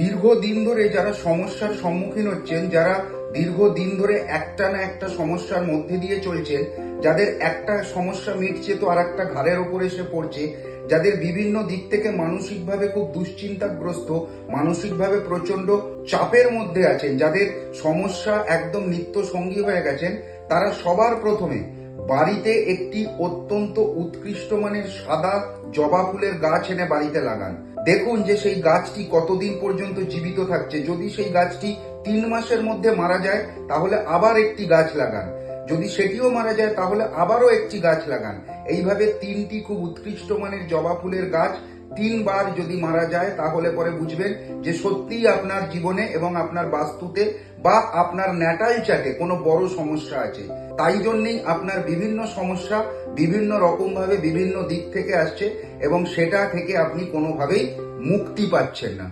দীর্ঘদিন ধরে যারা সমস্যার সম্মুখীন হচ্ছেন, যারা দীর্ঘদিন ধরে একটা না একটা সমস্যার মধ্যে দিয়ে চলছেন, যাদের একটা সমস্যা মিটছে তো আর একটা ঘাড়ের ওপর এসে পড়ছে, যাদের বিভিন্ন দিক থেকে মানসিকভাবে খুব দুশ্চিন্তাগ্রস্ত, মানসিকভাবে প্রচণ্ড চাপের মধ্যে আছেন, যাদের সমস্যা একদম নিত্য সঙ্গী হয়ে গেছেন, তারা সবার প্রথমে বাড়িতে একটি অত্যন্ত উৎকৃষ্ট মানের সাদা জবা ফুলের গাছ এনে বাড়িতে লাগান। দেখুন যে সেই গাছটি কতদিন পর্যন্ত জীবিত থাকছে। যদি সেই গাছটি তিন মাসের মধ্যে মারা যায়, তাহলে আবার একটি গাছ লাগান। যদি সেটিও মারা যায়, তাহলে আবারও একটি গাছ লাগান। এইভাবে তিনটি খুব উৎকৃষ্ট মানের জবা ফুলের গাছ তিনবার যদি মারা যায়, তাহলে পরে বুঝবেন যে সত্যিই আপনার জীবনে এবং আপনার বাস্তুতে বা আপনার ন্যাটাল চ্যাটে কোনো বড় সমস্যা আছে। তাই জন্যেই আপনার বিভিন্ন সমস্যা বিভিন্ন রকমভাবে বিভিন্ন দিক থেকে আসছে এবং সেটা থেকে আপনি কোনোভাবেই মুক্তি পাচ্ছেন না।